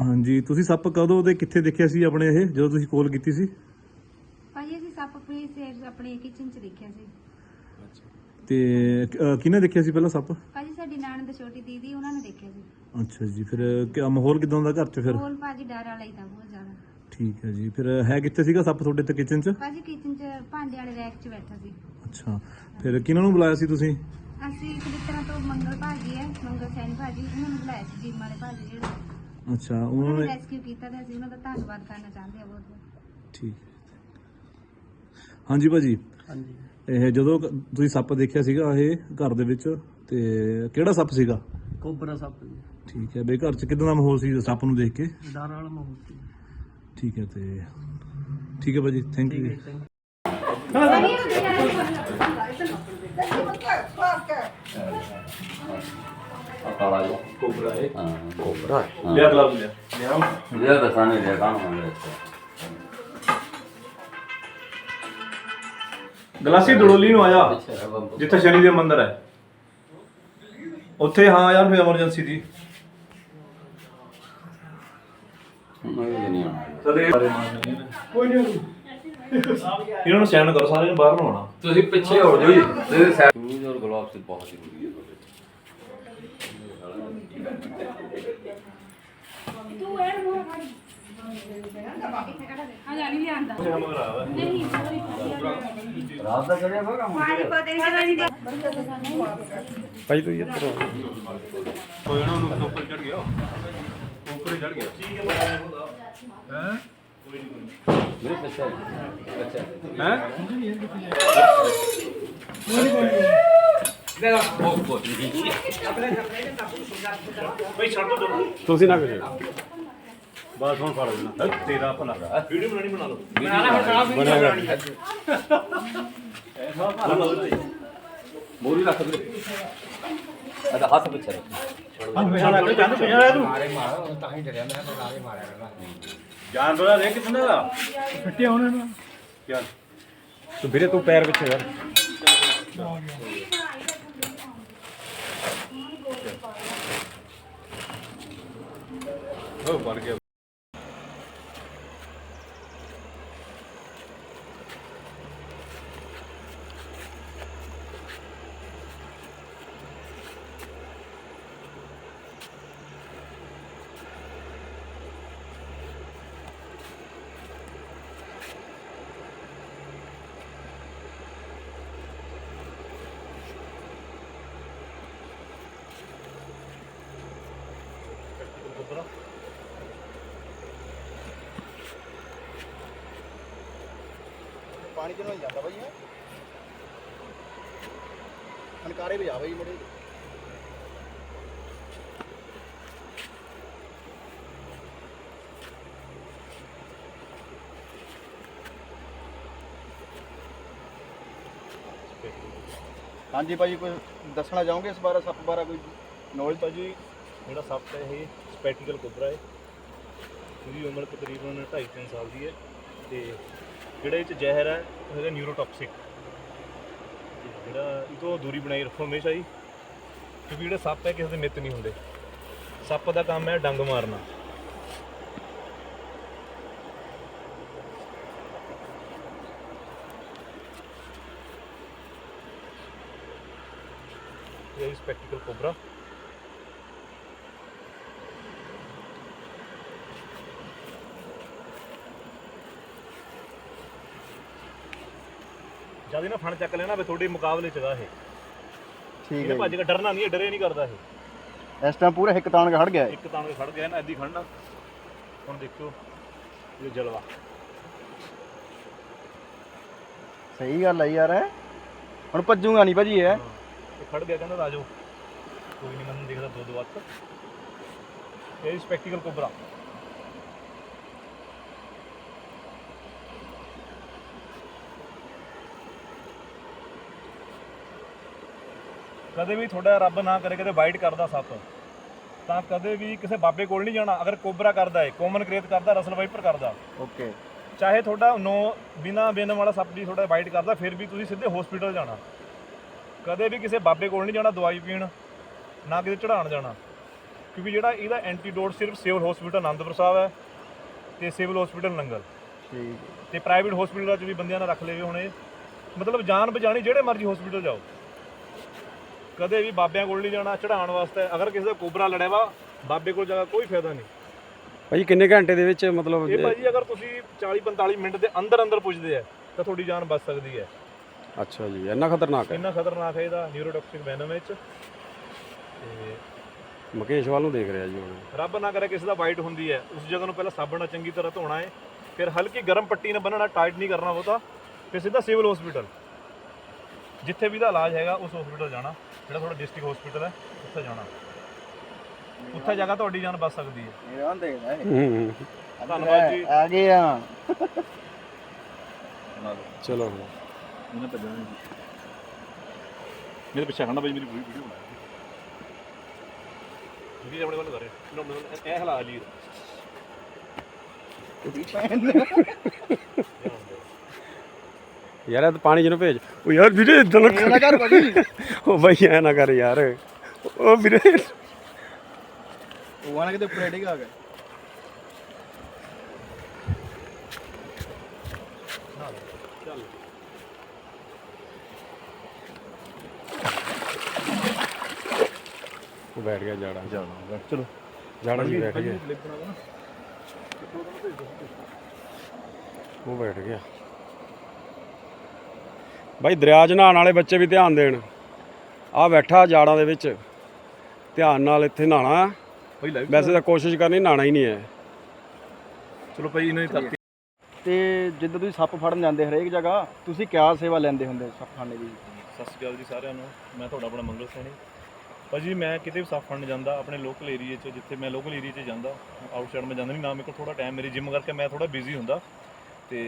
ਹਾਂਜੀ ਤੁਸੀਂ ਸੱਪ ਕਦੋਂ ਤੇ ਕਿੱਥੇ ਦੇਖਿਆ ਸੀ ਆਪਣੇ ਇਹ ਜਦੋਂ ਤੁਸੀਂ ਕਾਲ ਕੀਤੀ ਸੀ? ਭਾਜੀ ਅਸੀਂ ਸੱਪ ਆਪਣੀ ਸੇ- ਆਪਣੇ ਕਿਚਨ 'ਚ ਦੇਖਿਆ ਸੀ। ਤੇ ਅਹ, ਕਿਹਨੇ ਦੇਖਿਆ ਸੀ ਪਹਿਲਾਂ ਸੱਪ? ਭਾਜੀ ਸਾਡੀ ਨਾਨਦ ਛੋਟੀ ਦੀਦੀ ਉਹਨਾਂ ਨੇ ਦੇਖਿਆ ਸੀ। ਅੱਛਾ ਜੀ ਫਿਰ ਕਿਆ ਮਾਹੌਲ ਕਿਦਾਂ ਦਾ ਘਰ 'ਚ ਫਿਰ? ਬੋਲ ਭਾਜੀ ਡਰ ਵਾਲਾ ਹੀ ਤਾਂ ਬਹੁਤ ਜ਼ਿਆਦਾ। ਠੀਕ ਹੈ ਜੀ ਫਿਰ ਹੈ ਕਿੱਥੇ ਸੀਗਾ ਸੱਪ ਤੁਹਾਡੇ ਤੇ ਕਿਚਨ 'ਚ? ਭਾਜੀ ਕਿਚਨ 'ਚ ਭਾਂਡੇ ਵਾਲੇ ਰੈਕ 'ਚ ਬੈਠਾ ਸੀ। ਅੱਛਾ ਫਿਰ ਕਿਹਨਾਂ ਨੂੰ ਬੁਲਾਇਆ ਸੀ ਤੁਸੀਂ? ਅਸੀਂ ਇੱਕ ਤਰ੍ਹਾਂ ਤੋਂ ਮੰਗਲ ਭਾਜੀ ਹੈ ਮੰਗਲ ਸੈਨ ਭਾਜੀ ਉਹਨਾਂ ਨੂੰ ਬੁਲਾਇਆ ਸੀ ਜਿਮ ਵਾਲੇ ਭਾਜੀ ਜਿਹੜੇ। ਅੱਛਾ ਉਹਨਾਂ ਨੇ ਰੈਸਕਿਊ ਕੀਤਾ ਤੇ ਅਸੀਂ ਉਹਨਾਂ ਦਾ ਧੰਨਵਾਦ ਕਰਨਾ ਚਾਹੁੰਦੇ ਹਾਂ ਬਹੁਤ। ਬਹੁਤ ਠੀਕ ਹਾਂਜੀ ਭਾਜੀ। ਹਾਂਜੀ। ਇਹ ਜਦੋਂ ਕ- ਤੁਸੀਂ ਸੱਪ ਦੇਖਿਆ ਸੀਗਾ ਇਹ ਘਰ ਦੇ ਵਿੱਚ ਤੇ ਕਿਹੜਾ ਸੱਪ ਸੀਗਾ? ਕੋਬਰਾ ਸੱਪ ਜੀ। ਠੀਕ ਹੈ ਬਈ ਘਰ 'ਚ ਕਿਦਾਂ ਦਾ ਮਾਹੌਲ ਸੀ ਸੱਪ ਨੂੰ ਦੇਖ ਕੇ? ਡਰ ਵਾਲਾ ਮਾਹੌਲ ਸੀ। ਠੀਕ ਹੈ ਤੇ ਠੀਕ ਹੈ ਭਾਜੀ ਥੈਂਕ ਠੀਕ ਯੂ ਹੈ thank you। ਕਾਲਾ ਜਿਹਾ ਕੋਬਰਾ ਹੈ ਹਾਂ ਕੋਬਰਾ ਲਿਆ ਗਲਵ ਲਿਆ ਲਿਆ ਤਾਂ ਸਾਨੇ ਲਿਆ ਕੰਮ ਹੋਣਾ ਗਲਾਸੀ ਦੜੋਲੀ ਨੂੰ ਆਇਆ ਜਿੱਥੇ ਸ਼ਨੀ ਦੇ ਮੰਦਿਰ ਹੈ ਉੱਥੇ ਹਾਂ ਯਾਰ ਫਿਰ ਐਮਰਜੈਂਸੀ ਦੀ ਕੋਈ ਨਹੀਂ ਇਹਨਾਂ ਨੂੰ ਸੈਂਡ ਕਰੋ ਸਾਰੇ ਨੂੰ ਬਾਹਰ ਨੂੰ ਆਉਣਾ ਤੁਸੀਂ ਪਿੱਛੇ ਹੋ ਜਾਓ ਜੀ ਤੇ ਸ਼ੂਜ਼ ਔਰ ਗਲੋਵਸ ਬਹੁਤ ਜ਼ਰੂਰੀ ਹੈ ਰਾਤ ਦਾ ਕਰਿਆ ਵਾ ਕੰਮ? ਕੋਈ ਨਾ ਉਹਨੂੰ ਉੱਪਰ ਚੜ ਗਿਆ ਉੱਪਰ ਚੜ ਗਿਆ। ਠੀਕ ਹੈ? ਹੈ ਮੇਰੇ ਪਿੱਛੇ ਅੱਛਾ। ਹੈ? ਬਈ ਛੱਡ ਦੋ ਤੁਸੀਂ ਨਾ ਕਰਿਓ। ਬਸ ਹੁਣ ਫੜ ਲੈਣਾ। ਤੇਰਾ ਭਲਾ ਵੀਡੀਓ ਬਣਾਣੀ ਬਣਾ ਲਓ। ਮੋਰੀ ਰੱਖ ਦੇ ਅਦਾ ਹੱਥ ਪਿੱਛੇ ਰੱਖ। ਜਾਨ ਬੜਾ ਦੇ ਕਿਤਨਾ ਦਾ। ਫਿੱਟੇ ਹੋਣੇ ਨਾ ਚੱਲ। ਤੂੰ ਵੀਰੇ ਤੂੰ ਪੈਰ ਪਿੱਛੇ ਕਰ। ਹੋ ਪੜ ਗਿਆ ਪਾਣੀ ਚ ਨਹੀਂ ਜਾਂਦਾ ਬਾਈ ਇਹ ਅਨਕਾਰੇ ਬਾਈ ਮੜੇ ਹਾਂਜੀ ਭਾਜੀ ਕੋਈ ਦੱਸਣਾ ਚਾਹੋਗੇ ਇਸ ਬਾਰੇ, ਸੱਪ ਬਾਰੇ ਕੋਈ ਨੌਲੇਜ ਭਾਜੀ ਜਿਹੜਾ ਸੱਪ ਹੈ ਇਹ ਸਪੈਟੀਕਲ ਕੋਬਰਾ ਹੈ। ਇਹਦੀ ਉਮਰ ਤਕਰੀਬਨ 2.5 ਸਾਲ ਦੀ ਹੈ ਤੇ ਜਿਹੜਾ ਇਹ ਚ ਜ਼ਹਿਰ ਹੈ, ਉਹ ਹੈਗਾ ਨਿਊਰੋਟੌਕਸਿਕ ਜਿਹੜਾ ਇਹ ਤੋਂ ਦੂਰੀ ਬਣਾਈ ਰੱਖੋ ਹਮੇਸ਼ਾ ਹੀ। ਕਿਉਂਕਿ ਜਿਹੜੇ ਸੱਪ ਹੈ, ਕਿਸੇ ਦੇ ਮਿੱਤ ਨਹੀਂ ਹੁੰਦੇ। ਸੱਪ ਦਾ ਕੰਮ ਹੈ ਡੰਗ ਮਾਰਨਾ। ਇਹ ਸਪੈਕਟੀਕਲ ਕੋਬਰਾ ਜਦ ਇਹਨਾਂ ਫਣ ਚੱਕ ਲੈਣਾ ਵੇ ਤੁਹਾਡੇ ਮੁਕਾਬਲੇ ਚ ਗਾ ਇਹ। ਠੀਕ ਹੈ ਭੱਜ ਕੇ ਡਰਨਾ ਨਹੀਂ ਇਹ ਡਰੇ ਨਹੀਂ ਕਰਦਾ ਇਹ। ਇਸ ਟਾਈਮ ਪੂਰਾ ਹਿੱਕ ਤਾਣ ਕੇ ਖੜ ਗਿਆ ਹੈ ਇੱਕ ਤਾਂ ਖੜ ਗਿਆ ਨਾ ਐਦੀ ਖੜਨਾ। ਹੁਣ ਦੇਖੋ ਇਹ ਜਲਵਾ। ਸਹੀ ਗੱਲ ਹੈ ਯਾਰ। ਹੁਣ ਭੱਜੂਗਾ ਨਹੀਂ ਭਾਜੀ ਇਹ। ਇਹ ਖੜ ਗਿਆ ਕਹਿੰਦਾ ਰਾਜੋ। ਕੋਈ ਨਹੀਂ ਮੈਨੂੰ ਦੇਖਦਾ ਦੋ ਦੋ ਹੱਥ ਇਹ ਸਪੈਕਟੀਕਲ ਕੋਬਰਾ ਕਦੇ ਵੀ ਤੁਹਾਡਾ ਰੱਬ ਨਾ ਕਰੇ ਕਦੇ ਵਾਈਟ ਕਰਦਾ ਸੱਪ। ਤਾਂ ਕਦੇ ਵੀ ਕਿਸੇ ਬਾਬੇ ਕੋਲ ਨਹੀਂ ਜਾਣਾ। ਅਗਰ ਕੋਬਰਾ ਕਰਦਾ ਹੈ ਕਾਮਨ ਕ੍ਰੇਤ ਕਰਦਾ ਰਸਲ ਵਾਈਪਰ ਕਰਦਾ। ਓਕੇ। ਚਾਹੇ ਤੁਹਾਡਾ ਨੋ ਬਿਨਾ ਬਿਨ ਵਾਲਾ ਸੱਪ ਵੀ ਤੁਹਾਡਾ ਵਾਈਟ ਕਰਦਾ ਫਿਰ ਵੀ ਤੁਸੀਂ ਸਿੱਧੇ ਹਸਪੀਟਲ ਜਾਣਾ। ਕਦੇ ਵੀ ਕਿਸੇ ਬਾਬੇ ਕੋਲ ਨਹੀਂ ਜਾਣਾ ਦਵਾਈ ਪੀਣ ਨਾ ਕਿਸੇ ਚੜਾਉਣ ਜਾਣਾ। ਕਿਉਂਕਿ ਜਿਹੜਾ ਇਹਦਾ ਐਂਟੀਡੋਟ ਸਿਰਫ ਸਿਵਲ ਹਸਪੀਟਲ ਆਨੰਦਪੁਰ ਸਾਹਿਬ ਹੈ ਤੇ ਸਿਵਲ ਹਸਪੀਟਲ ਨੰਗਲ ਠੀਕ ਤੇ ਪ੍ਰਾਈਵੇਟ ਹਸਪੀਟਲਾਂ 'ਚ ਵੀ ਬੰਦਿਆਂ ਨਾਲ ਰੱਖ ਲਏ ਹੁਣ। ਮਤਲਬ ਜਾਨ ਬਚਾਣੀ ਜਿਹੜੇ ਮਰਜ਼ੀ ਹਸਪੀਟਲ ਜਾਓ। ਕਦੇ ਵੀ ਬਾਬਿਆਂ ਕੋਲ ਨਹੀਂ ਜਾਣਾ ਚੜਾਉਣ ਵਾਸਤੇ। ਅਗਰ ਕਿਸੇ ਦਾ ਕੋਬਰਾ ਲੜਿਆ ਵਾ ਬਾਬੇ ਕੋਲ ਜਾ ਕੇ ਕੋਈ ਫਾਇਦਾ ਨਹੀਂ। ਭਾਜੀ ਕਿੰਨੇ ਘੰਟੇ ਦੇ ਵਿੱਚ ਮਤਲਬ ਇਹ ਭਾਜੀ ਅਗਰ ਤੁਸੀਂ 40 45 ਮਿੰਟ ਦੇ ਅੰਦਰ ਅੰਦਰ ਪੁੱਜਦੇ ਆ ਤਾਂ ਤੁਹਾਡੀ ਜਾਨ ਬਚ ਸਕਦੀ ਹੈ। ਅੱਛਾ ਜੀ ਇੰਨਾ ਖਤਰਨਾਕ ਹੈ। ਇੰਨਾ ਖਤਰਨਾਕ ਹੈ ਇਹਦਾ ਨਿਊਰੋਟੌਕਸਿਕ ਵੈਨਮ ਵਿੱਚ। ਤੇ ਮੁਕੇਸ਼ ਵੱਲ ਨੂੰ ਦੇਖ ਰਿਹਾ ਜੀ ਹੁਣ ਰੱਬ ਨਾ ਕਰੇ ਕਿਸੇ ਦਾ ਵਾਈਟ ਹੁੰਦੀ ਹੈ ਉਸ ਜਗ੍ਹਾ ਨੂੰ ਪਹਿਲਾਂ ਸਾਬਣ ਨਾਲ ਚੰਗੀ ਤਰ੍ਹਾਂ ਧੋਣਾ ਹੈ ਫਿਰ ਹਲਕੀ ਗਰਮ ਪੱਟੀ ਨਾਲ ਬੰਨਣਾ ਟਾਈਟ ਨਹੀਂ ਕਰਨਾ ਬਹੁਤਾ ਫਿਰ ਸਿੱਧਾ ਸਿਵਲ ਹਸਪੀਟਲ ਜਿੱਥੇ ਵੀ ਦਾ ਇਲਾਜ ਹੈਗਾ ਉਸ ਹਸਪੀਟਲ ਜਾਣਾ। ਜਿਹੜਾ ਤੁਹਾਡਾ ਡਿਸਟ੍ਰਿਕਟ ਹਸਪੀਟਲ ਹੈ ਉੱਥੇ ਜਾਣਾ। ਉੱਥੇ ਜਗ੍ਹਾ ਤੁਹਾਡੀ ਜਾਨ ਬਚ ਸਕਦੀ ਹੈ। ਇਹ ਆਂ ਦੇਖਦਾ ਇਹ। ਹੂੰ ਹੂੰ। ਧੰਨਵਾਦ ਜੀ। ਆ ਗਏ ਆ। ਚਲੋ ਉਹਨੇ ਭੱਜਣਾ ਨਹੀਂ ਮੇਰੇ ਪਿੱਛੇ ਖੜਨਾ ਬਈ ਮੇਰੀ ਪੂਰੀ ਵੀਡੀਓ ਬਣਾ ਵੀਡੀਓ ਆਪਣੇ ਵੱਲ ਕਰੇ ਨਾ ਆਪਣੇ ਵੱਲ ਇਹ ਹਲਾ ਲਈ ਯਾਰ ਇਹ ਤਾਂ ਪਾਣੀ ਜਿਹਨੂੰ ਭੇਜ। ਉਹ ਯਾਰ ਵੀਰੇ ਇਦਾਂ ਨਾ ਕਰ ਭਾਜੀ। ਉਹ ਬਾਈ ਐ ਨਾ ਕਰ ਯਾਰ। ਉਹ ਵੀਰੇ। ਉਹ ਆਣਾ ਕਿਤੇ ਉੱਪਰ ਡਿੱਗ ਆ ਗਿਆ ਚੱਲ ਉਹ ਬੈਠ ਗਿਆ ਜਾੜਾ ਜਾਣਾ ਚਲੋ। ਜਾੜਾ ਜੀ ਬੈਠ ਗਿਆ। ਉਹ ਬੈਠ ਗਿਆ। ਬਾਈ ਦਰਿਆ 'ਚ ਨਹਾਉਣ ਵਾਲੇ ਬੱਚੇ ਵੀ ਧਿਆਨ ਦੇਣ। ਆ ਬੈਠਾ ਜਾੜਾਂ ਦੇ ਵਿੱਚ। ਧਿਆਨ ਨਾਲ ਇੱਥੇ ਨਹਾਣਾ ਭਾਈ ਲਾਈਵ ਵੈਸੇ ਤਾਂ ਕੋਸ਼ਿਸ਼ ਕਰਨੀ ਨਹਾਣਾ ਹੀ ਨਹੀਂ ਹੈ। ਚਲੋ ਭਾਈ ਇਹਨਾਂ ਦੀ ਧਰਤੀ ਤੇ ਜਦੋਂ ਤੁਸੀਂ ਸੱਪ ਫੜਨ ਜਾਂਦੇ ਹਰੇਕ ਜਗ੍ਹਾ ਤੁਸੀਂ ਕਿਆ ਸੇਵਾ ਲੈਂਦੇ ਹੁੰਦੇ ਸੱਪ ਫੜਨੇ ਦੀ? ਸਤਿ ਸ਼੍ਰੀ ਅਕਾਲ ਜੀ ਸਾਰਿਆਂ ਨੂੰ। ਮੈਂ ਤੁਹਾਡਾ ਆਪਣਾ ਮੰਗਲ ਸੈਣੀ। ਭਾਜੀ ਮੈਂ ਕਿਤੇ ਵੀ ਸਾਫ਼ ਫੜਨ ਜਾਂਦਾ ਆਪਣੇ ਲੋਕਲ ਏਰੀਆ 'ਚ ਜਿੱਥੇ ਮੈਂ ਲੋਕਲ ਏਰੀਆ 'ਚ ਜਾਂਦਾ ਆਊਟਸਾਈਡ ਮੈਂ ਜਾਂਦਾ ਨਹੀਂ ਨਾ ਮੇਰੇ ਕੋਲ ਥੋੜਾ ਟਾਈਮ ਮੇਰੀ ਜਿਮ ਕਰਕੇ ਮੈਂ ਥੋੜਾ ਬਿਜ਼ੀ ਹੁੰਦਾ। ਤੇ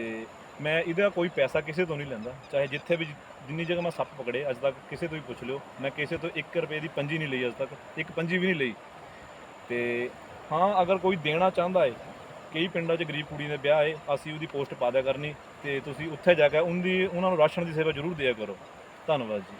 ਮੈਂ ਇਹਦਾ ਕੋਈ ਪੈਸਾ ਕਿਸੇ ਤੋਂ ਨਹੀਂ ਲੈਂਦਾ। ਚਾਹੇ ਜਿੱਥੇ ਵੀ ਜਿੰਨੀ ਜਗ੍ਹਾ ਮੈਂ ਸੱਪ ਪਕੜੇ, ਅੱਜ ਤੱਕ ਕਿਸੇ ਤੋਂ ਵੀ ਪੁੱਛ ਲਿਓ। ਮੈਂ ਕਿਸੇ ਤੋਂ 1 ਰੁਪਏ ਦੀ ਪੰਜੀ ਨਹੀਂ ਲਈ ਅੱਜ ਤੱਕ। ਇੱਕ ਪੰਜੀ ਵੀ ਨਹੀਂ ਲਈ। ਤੇ ਹਾਂ, ਅਗਰ ਕੋਈ ਦੇਣਾ ਚਾਹੁੰਦਾ ਏ, ਕਈ ਪਿੰਡਾਂ 'ਚ ਗਰੀਬ ਕੁੜੀ ਦੇ ਵਿਆਹ ਏ, ਅਸੀਂ ਉਹਦੀ ਪੋਸਟ ਪਾ ਦਿਆ ਕਰਨੀ ਤੇ ਤੁਸੀਂ ਉੱਥੇ ਜਾ ਕੇ ਉਹਦੀ, ਉਹਨਾਂ ਨੂੰ ਰਾਸ਼ਨ ਦੀ ਸੇਵਾ ਜ਼ਰੂਰ ਦਿਆ ਕਰੋ। ਧੰਨਵਾਦ ਜੀ।